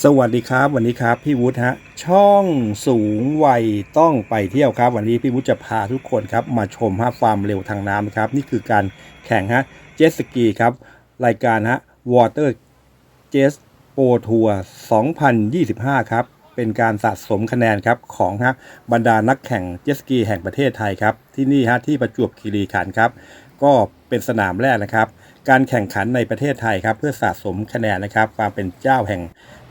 สวัสดีครับ วันนี้ครับพี่วุฒิฮะช่องสูงวัยต้องไปเที่ยวครับ วันนี้พี่วุฒิจะพาทุกคนครับมาชมฮะความเร็วทางน้ำครับ นี่คือการแข่งฮะเจ็ตสกีครับรายการฮะ Water Jet Pro Tour 2025 ครับเป็นการสะสมคะแนนครับของฮะบรรดานักแข่งเจ็ตสกีแห่งประเทศไทยครับที่นี่ฮะที่ประจวบคีรีขันธ์ครับ ก็เป็นสนามแรกนะครับ การแข่งขันในประเทศไทยครับเพื่อสะสมคะแนนนะครับความเป็นเจ้าแห่ง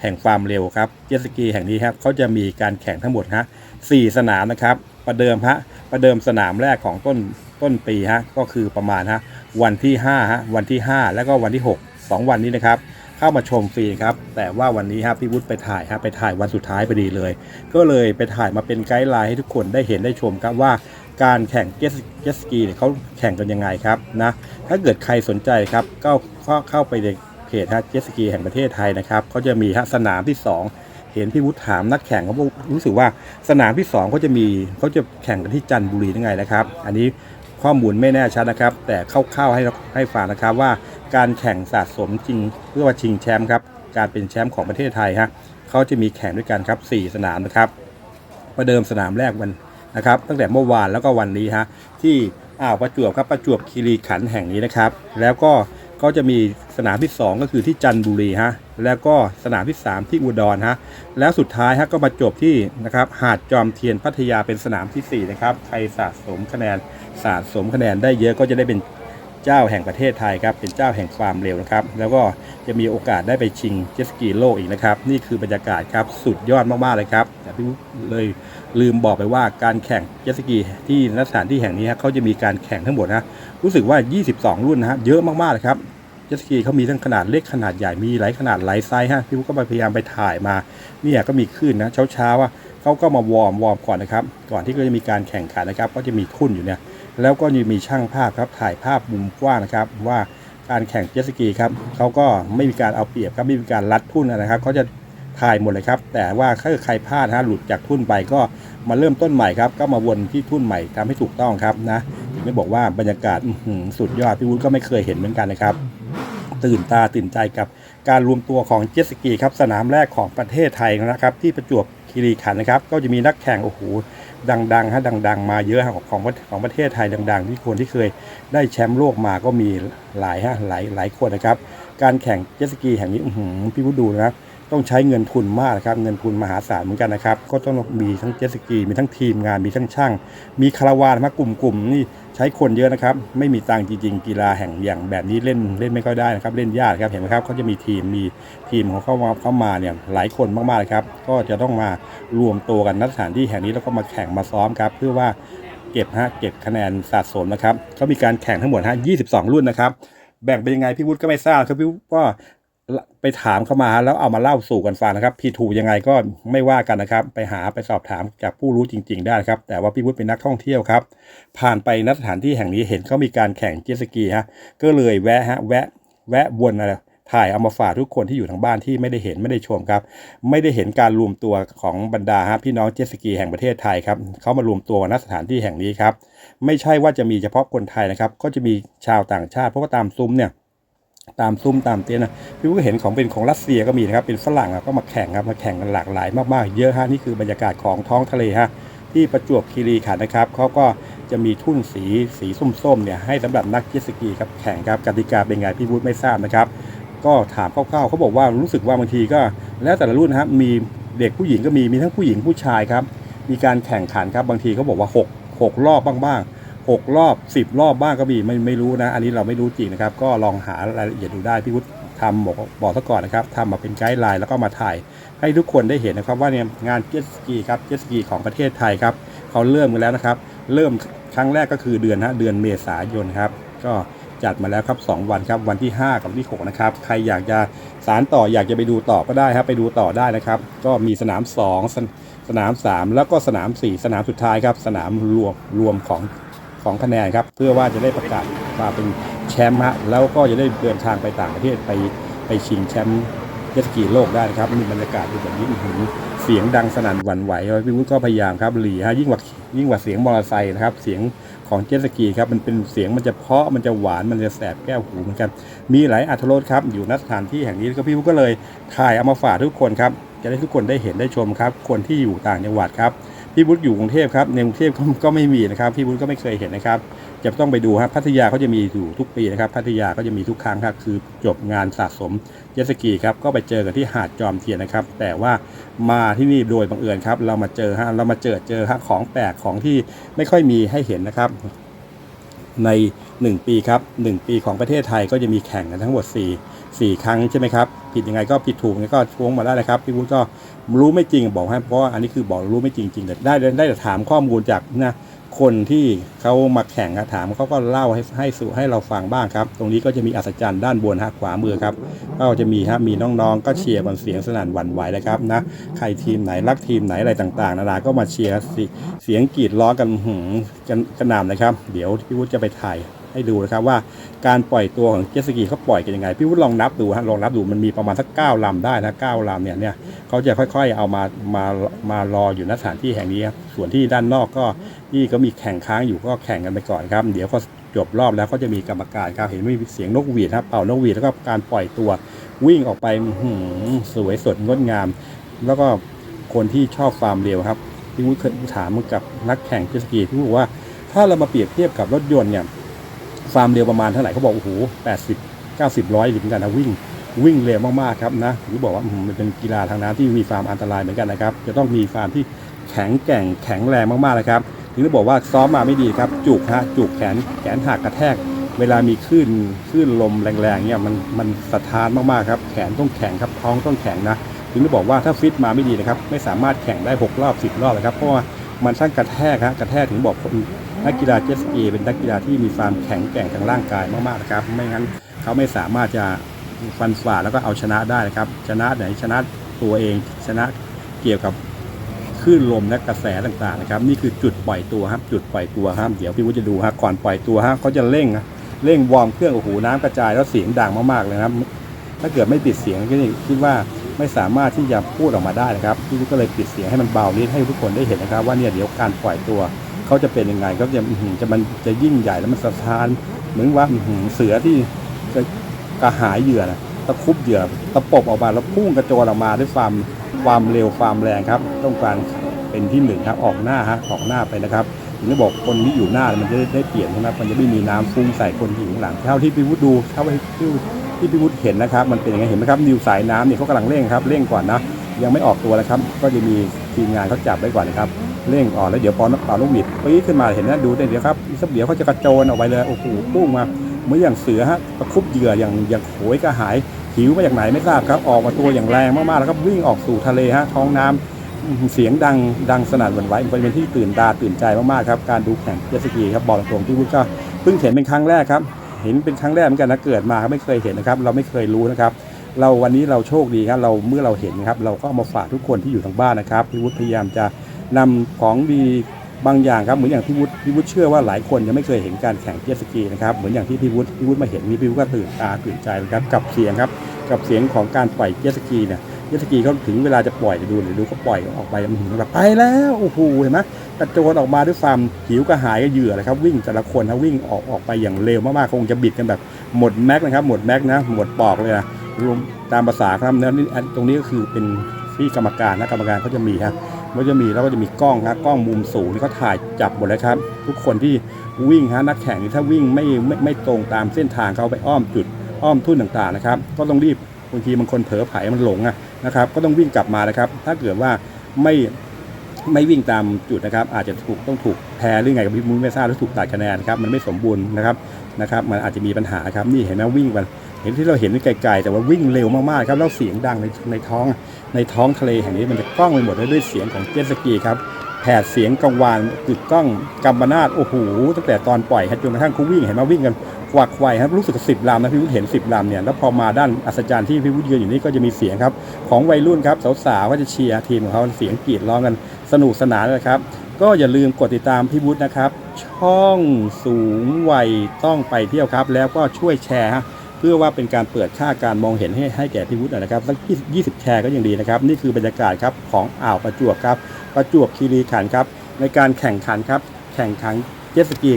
แห่งความเร็วครับเจ็ตสกีแห่งนี้ครับเขาจะมีการแข่งทั้งหมดฮะสี่สนามนะครับ ประเดิมฮะประเดิมสนามแรกของต้นต้นปีฮะก็คือประมาณฮะวันที่5ฮะวันที่ 5 แล้วก็วันที่ 6 2 วันนี้นะครับ เข้ามาชมฟรีครับ แต่ว่าวันนี้ครับพี่วุฒิไปถ่ายครับไปถ่ายวันสุดท้ายพอดีเลย ก็เลยไปถ่ายมาเป็นไกด์ไลน์ให้ทุกคนได้เห็นได้ชมครับว่าการแข่งเจ็ตสกีเนี่ยเขาแข่งกันยังไงครับนะถ้าเกิดใครสนใจครับก็เข้าไปใน เพจฮะเจสกีแห่งประเทศไทยนะครับเขาจะมีฮะสนามที่ 2 เห็นพี่วุฒิถามนักแข่งเขาบอกรู้สึกว่าสนามที่2เขาจะมีเขาจะแข่งกันที่จันทบุรียังไงนะครับ อันนี้ข้อมูลไม่แน่ชัดนะครับ แต่คร่าวๆให้ให้ฟังนะครับว่าการแข่งสะสมจริงเพื่อว่าชิงแชมป์ครับการเป็นแชมป์ของประเทศไทยฮะเขาจะมีแข่งด้วยกันครับ 4 สนามนะครับประเดิมสนามแรกวันนะครับ ตั้งแต่เมื่อวานแล้วก็วันนี้ฮะที่อ่าวประจวบครับประจวบคีรีขันธ์แห่งนี้นะครับ แล้วก็ ก็จะมีสนามที่ 2 ก็คือที่จันทบุรีฮะแล้วก็สนามที่ 3 ที่อุดรฮะแล้วสุดท้ายฮะก็มาจบที่นะครับหาดจอมเทียนพัทยาเป็นสนามทีสี่4นะครับใครสะสมคะแนนสะสมคะแนนได้เยอะก็จะได้เป็น เจ้าแห่งประเทศไทยครับเป็นเจ้าแห่งความเร็วนะครับ แล้วก็จะมีโอกาสได้ไปชิงเจ็ตสกีโลกอีกนะครับ นี่คือบรรยากาศครับสุดยอดมากๆเลยครับแต่พี่เลยลืมบอกไปว่าการแข่งเจ็ตสกีที่ณสถานที่แห่งนี้ฮะเขาจะมีการแข่งทั้งหมดนะรู้สึกว่า 22 รุ่นนะฮะเยอะมากๆเลยครับเจ็ตสกีเขามีทั้งขนาดเล็กขนาดใหญ่มีหลายขนาดหลายไซส์ฮะพี่วุฒิก็พยายามไปถ่ายมาเนี่ยก็มีขึ้นนะเช้าๆว่าเขาก็มาวอร์มวอร์มก่อนนะครับ ก่อนที่ก็จะมีการแข่งขันนะครับ ก็จะมีทุ่นอยู่เนี่ย แล้วก็ยังมีช่างภาพครับถ่ายภาพมุมกว้างนะครับ ว่าการแข่งเจ็ตสกีครับเขาก็ไม่มีการเอาเปรียบครับไม่มีการลัดทุ่นนะครับเขาจะถ่ายหมดเลยครับ แต่ว่าถ้าใครพลาดฮะหลุดจากทุ่นไปก็มาเริ่มต้นใหม่ครับ ก็มาวนที่ทุ่นใหม่ทำให้ถูกต้องครับนะถึงได้บอกว่าบรรยากาศสุดยอดพี่วุฒิก็ไม่เคยเห็นเหมือนกันนะครับ ตื่นตาตื่นใจกับการรวมตัวของเจ็ตสกีครับสนามแรกของประเทศไทยนะครับ ที่ประจวบคีรีขันธ์นะครับ ก็จะมีนักแข่งโอ้โหดังๆฮะดัง ๆ มาเยอะของของของประเทศไทยดัง ๆ ที่คนที่เคยได้แชมป์โลกมาก็มีหลายฮะหลายหลายคนนะครับ การแข่งเจ็ตสกีแห่งนี้พี่ผู้ดูนะครับ ต้องใช้เงินทุนมากนะครับเงินทุนมหาศาลเหมือนกันนะครับ ก็ต้องมีทั้งเจ็ตสกีมีทั้งทีมงานมีทั้งช่าง มีคาราวานมากลุ่มๆนี่ใช้คนเยอะนะครับ ไม่มีตังจริง ๆ กีฬาแห่งอย่างแบบนี้เล่นเล่นไม่ค่อยได้นะครับ เล่นยากครับเห็นไหมครับเขาจะมีทีมมีทีมของเขามาเข้ามาเนี่ยหลายคนมากๆครับ ก็จะต้องมารวมตัวกันณสถานที่แห่งนี้แล้วก็มาแข่งมาซ้อมครับเพื่อว่าเก็บฮะเก็บคะแนนสะสมนะครับเขามีการแข่งทั้งหมดฮะ22 รุ่นนะครับแบ่งเป็นยังไงพี่วุฒิก็ไม่ทราบครับพี่วุฒิก็ ไปถามเข้ามาแล้วเอามาเล่าสู่กันฟังนะครับ พี่ถูกยังไงก็ไม่ว่ากันนะครับ ไปหาไปสอบถามจากผู้รู้จริง ๆ ได้ครับ แต่ว่าพี่วุฒิเป็นนักท่องเที่ยวครับ ผ่านไปณสถานที่แห่งนี้เห็นเขามีการแข่งเจ็ตสกีฮะก็เลยแวะฮะแวะแวะวนอะไรถ่ายเอามาฝากทุกคนที่อยู่ทางบ้านที่ไม่ได้เห็นไม่ได้ชมครับ ไม่ได้เห็นการรวมตัวของบรรดาฮะพี่น้องเจ็ตสกีแห่งประเทศไทยครับเขามารวมตัวณสถานที่แห่งนี้ครับ ไม่ใช่ว่าจะมีเฉพาะคนไทยนะครับ ก็จะมีชาวต่างชาติเพราะว่าตามซุ้มเนี่ย ตามซุ้มตามเต็นท์นะพี่ก็เห็นของเป็นของรัสเซียก็มีนะครับเป็นฝรั่งอะก็มาแข่งครับมาแข่งกันหลากหลายมากๆ เยอะฮะนี่คือบรรยากาศของท้องทะเลฮะที่ประจวบคีรีขันธ์นะครับเขาก็จะมีทุ่นสีสีส้มๆเนี่ยให้สำหรับนักเจ็ตสกีครับแข่งครับกติกาเป็นไงพี่วุฒิไม่ทราบนะครับ ก็ถามคร่าวๆเขาบอกว่ารู้สึกว่าบางทีก็ แล้วแต่ละรุ่นนะครับมีเด็กผู้หญิงก็มีมีทั้งผู้หญิงผู้ชายครับมีการแข่งขันครับบางทีเขาบอกว่า 6 6 รอบบ้างๆ หกรอบสิบรอบบ้างก็มีไม่ไม่รู้นะ อันนี้เราไม่รู้จริงนะครับ ก็ลองหารายละเอียดดูได้พี่วุฒิทำบอกบอกซะก่อนนะครับทำมาเป็นไกด์ไลน์แล้วก็มาถ่าย ให้ทุกคนได้เห็นนะครับว่าเนี่ยงานเจ็ตสกีครับเจ็ตสกีของประเทศไทยครับเขาเริ่มกันแล้วนะครับ เริ่มครั้งแรกก็คือเดือนฮะเดือนเมษายนครับ ก็จัดมาแล้วครับ 2 วันครับ วันที่ 5 กับวันที่ 6 นะครับ ใครอยากจะสารต่ออยากจะไปดูต่อก็ได้ครับ ไปดูต่อได้นะครับ ก็มีสนาม 2สสนาม 3 แล้วก็สนาม 4 สนามสุดท้ายครับ สนามรวมรวมของ ของคะแนนครับ เพื่อว่าจะได้ประกาศมาเป็นแชมป์ฮะแล้วก็จะได้เดินทางไปต่างประเทศไปไปชิงแชมป์เจสกีโลกได้นะครับมีบรรยากาศดูแบบนี้หืเสียงดังสนั่นหวั่นไหวพี่วุฒิก็พยายามครับหลีฮะยิ่งกว่ายิ่งกว่าเสียงมอเตอร์ไซค์นะครับเสียงของเจสกีครับมันเป็นเสียงมันจะเพาะมันจะหวานมันจะแสบแก้วหูเหมือนกันมีหลายอัธรสครับอยู่ณสถานที่แห่งนี้ก็พี่วุฒิก็เลยถ่ายเอามาฝากทุกคนครับจะได้ทุกคนได้เห็นได้ชมครับ คนที่อยู่ต่างจังหวัดครับ พี่บุ๊ชอยู่กรุงเทพครับในกรุงเทพก็ก็ไม่มีนะครับพี่บุ๊ชก็ไม่เคยเห็นนะครับ จะต้องไปดูครับพัทยาเขาจะมีอยู่ทุกปีนะครับ พัทยาก็จะมีทุกครั้งครับคือจบงานสะสมเจสกีครับก็ไปเจอกันที่หาดจอมเทียนนะครับ แต่ว่ามาที่นี่โดยบังเอิญครับ เรามาเจอฮะเรามาเจอเจอฮะของแปลกของที่ไม่ค่อยมีให้เห็นนะครับ ใน 1 ปีครับ1ปีของประเทศไทยก็จะมีแข่งกันทั้งหมด 4 4 ครั้งใช่ไหมครับ ผิดยังไงก็ผิดถูกก็ท้วงมาได้เลยครับพี่วุฒิก็รู้ไม่จริงบอกให้เพราะว่าอันนี้คือบอกรู้ไม่จริงจริงแต่ได้ได้แต่ถามข้อมูลจากนะ คนที่เขามาแข่งถามเขาก็เล่าให้ให้สู่ให้เราฟังบ้างครับ ตรงนี้ก็จะมีอัศจรรย์ด้านบนฮะขวามือครับก็จะมีฮะมีน้องๆ ก็เชียร์บนเสียงสนั่นหวั่นไหวเลยครับนะใครทีมไหนรักทีมไหนอะไรต่างๆนานาก็มาเชียร์เสียงกรีดร้องกันหืมกันกระหน่ำนะครับ เดี๋ยวพี่วุฒิจะไปถ่าย ให้ดูนะครับว่าการปล่อยตัวของเจสกีเขาปล่อยกันยังไง พี่วุฒิลองนับดูฮะลองนับดูมันมีประมาณสักเก้าลำได้นะเก้าลำเนี่ยเนี่ยเขาจะค่อยๆเอามามามารออยู่ณสถานที่แห่งนี้ครับส่วนที่ด้านนอกก็ที่ก็มีแข่งค้างอยู่ก็แข่งกันไปก่อนครับ เดี๋ยวก็จบรอบแล้วก็จะมีกรรมการครับเห็นมีเสียงนกหวีดครับเป่านกหวีดแล้วก็การปล่อยตัววิ่งออกไปหืสวยสดงดงาม แล้วก็คนที่ชอบฟามเร็วครับพี่วุฒิเคยถามกับนักแข่งเจสกีที่บอกว่าถ้าเรามาเปรียบเทียบกับรถยนต์เนี่ย ความเร็วประมาณเท่าไหร่เขาบอกโอ้โหแปดสิบเก้าสิบร้อยหรือเหมือนกันนะวิ่งวิ่งเร็วมากๆครับนะถึงบอกว่ามันเป็นกีฬาทางน้ำที่มีความอันตรายเหมือนกันนะครับ จะต้องมีความที่แข็งแกร่งแข็งแรงมากๆเลยครับถึงได้บอกว่าซ้อมมาไม่ดีครับ จุกฮะจุกแขนแขนหักกระแทก เวลามีคลื่นคลื่นลมแรงๆเนี่ยมันมันสะท้านมากๆครับ แขนต้องแข็งครับท้องต้องแข็งนะถึงได้บอกว่าถ้าฟิตมาไม่ดีนะครับ ไม่สามารถแข่งได้หกรอบสิบรอบเลยครับเพราะว่ามันช่างกระแทกฮะกระแทกถึงบอกคน นักกีฬาเจ็ตสกีเป็นนักกีฬาที่มีความแข็งแกร่งทางร่างกายมากๆนะครับ ไม่งั้นเขาไม่สามารถจะฟันฝ่าแล้วก็เอาชนะได้นะครับ ชนะไหนชนะตัวเองชนะเกี่ยวกับคลื่นลมและกระแสต่างๆนะครับ นี่คือจุดปล่อยตัวครับจุดปล่อยตัวครับเดี๋ยวพี่วุฒิจะดูฮะก่อนปล่อยตัวฮะเขาจะเร่งนะเร่งวอร์มเครื่องโอ้โหน้ำกระจายแล้วเสียงดังมากๆเลยนะครับ ถ้าเกิดไม่ปิดเสียงก็คิดว่าไม่สามารถที่จะพูดออกมาได้นะครับพี่วุฒิก็เลยปิดเสียงให้มันเบานิดให้ทุกคนได้เห็นนะครับ ว่าเนี่ยเดี๋ยวการปล่อยตัว เขาจะเป็นยังไงก็จะหจะมันจะยิ่งใหญ่แล้วมันสะท้านเหมือนว่าหเสือที่จะกระหายเหยื่อนะตะคุบเหยื่อตะปบออกมาแล้วพุ่งกระโจนออกมาด้วยความความเร็วความแรงครับ ต้องการเป็นที่หนึ่งครับออกหน้าฮะออกหน้าไปนะครับถึงได้บอกคนที่อยู่หน้ามันจะได้เปลี่ยนนะครับมันจะไม่มีน้ำฟุ้งใส่คนที่อยู่ข้างหลังเท่าที่พี่วุฒิดูเท่าที่ที่พี่วุฒิเห็นนะครับ มันเป็นยังไงเห็นไหมครับนิวสายน้ำเนี่ยเขากำลังเร่งครับเร่งก่อนนะยังไม่ออกตัวนะครับ ก็จะมีทีมงานเขาจับไว้ก่อนนะครับ เร่งออกแล้วเดี๋ยวพอเป่านกหวีดปี๊ขึ้นมาเห็นนะดูได้เดี๋ยวครับอีสักเดี๋ยวเขาจะกระโจนออกไปเลยโอ้โหพุ่งมาเหมือนอย่างเสือฮะตะคุบเหยื่ออย่างอย่างโหยกระหายหิวมาจากไหนไม่ทราบครับ ออกมาตัวอย่างแรงมากๆแล้วก็วิ่งออกสู่ทะเลฮะท้องน้ำอื้อหือเสียงดังดังสนั่นหวั่นไหวมันเป็นที่ตื่นตาตื่นใจมากๆครับการดูแข่งเจสกีครับบอกตรงๆที่วุฒิก็เพิ่งเห็นเป็นครั้งแรกครับ เห็นเป็นครั้งแรกเหมือนกันนะเกิดมาไม่เคยเห็นนะครับ เราไม่เคยรู้นะครับเราวันนี้เราโชคดีครับเราเมื่อเราเห็นครับ เราก็เอามาฝากทุกคนที่อยู่ทางบ้านนะครับพี่วุฒิพยายามจะ นำของดีบางอย่างครับเหมือนอย่างพี่วุฒิพี่วุฒิเชื่อว่าหลายคนยังไม่เคยเห็นการแข่งเจ็ตสกีนะครับเหมือนอย่างที่พี่วุฒิพี่วุฒิมาเห็นนี่พี่วุฒิก็ตื่นตาตื่นใจนะครับกับเสียงครับกับเสียงของการปล่อยเจ็ตสกีเนี่ยเจ็ตสกีเขาถึงเวลาจะปล่อยดูหรือดูก็ปล่อยออกไปมันถึงแบบไปแล้วโอ้โหเห็นไหมกระโจนออกมาด้วยความหิวกระหายกับเหยื่อเลยครับวิ่งแต่ละคนนะวิ่งออกออกไปอย่างเร็วมากๆคงจะบิดกันแบบหมดแม็กนะครับหมดแม็กนะหมดปอกเลยนะรวมตามภาษาครับแล้วนี่ตรงนี้ก็คือเป็นที่กรรมการนะกรรมการเขาจะมีครับ มันจะมีแล้วก็จะมีกล้องครับกล้องมุมสูงนี่เขาถ่ายจับหมดเลยครับ ทุกคนที่วิ่งฮะนักแข่งถ้าวิ่งไม่ไม่ไม่ตรงตามเส้นทางเขาไปอ้อมจุดอ้อมทุ่นต่างๆนะครับ ก็ต้องรีบบางทีบางคนเผลอไผลมันหลงอะนะครับ ก็ต้องวิ่งกลับมานะครับ ถ้าเกิดว่าไม่ไม่วิ่งตามจุดนะครับ อาจจะถูกต้องถูกแพ้หรือไงกับพี่มุ้ยไม่ทราบหรือถูกตัดคะแนนครับมันไม่สมบูรณ์นะครับนะครับ มันอาจจะมีปัญหาครับนี่เห็นไหมวิ่งไป เห็นที่เราเห็นไกลๆ แต่ว่าวิ่งเร็วมากๆครับแล้วเสียงดังในในท้องในท้องทะเลแห่งนี้มันจะกล้องไปหมดเลยด้วยเสียงของเจ็ตสกีครับแผดเสียงกังวานกึกก้องกัมปนาตโอ้โหตั้งแต่ตอนปล่อยจนกระทั่งเขาวิ่งเห็นมาวิ่งกันควักไขวครับรู้สึกสิบลำนะพี่วุฒิเห็นสิบลำเนี่ยแล้วพอมาด้านอัศจรรย์ที่พี่วุฒิยืนอยู่นี่ก็จะมีเสียงครับของวัยรุ่นครับสาวๆก็จะเชียร์ทีมของเขาเสียงกรีดร้องกันสนุกสนานเลยครับ ก็อย่าลืมกดติดตามพี่วุฒินะครับ ช่องสูงวัยต้องไปเที่ยวครับ แล้วก็ช่วยแชร์ เพื่อว่าเป็นการเปิดค่าการมองเห็นให้ให้แก่พี่วุฒิหน่อยนะครับสัก20 แชร์ก็ยังดีนะครับ นี่คือบรรยากาศครับของอ่าวประจวบครับ ประจวบคีรีขันธ์ครับ ในการแข่งขันครับ แข่งขันเจ็ตสกี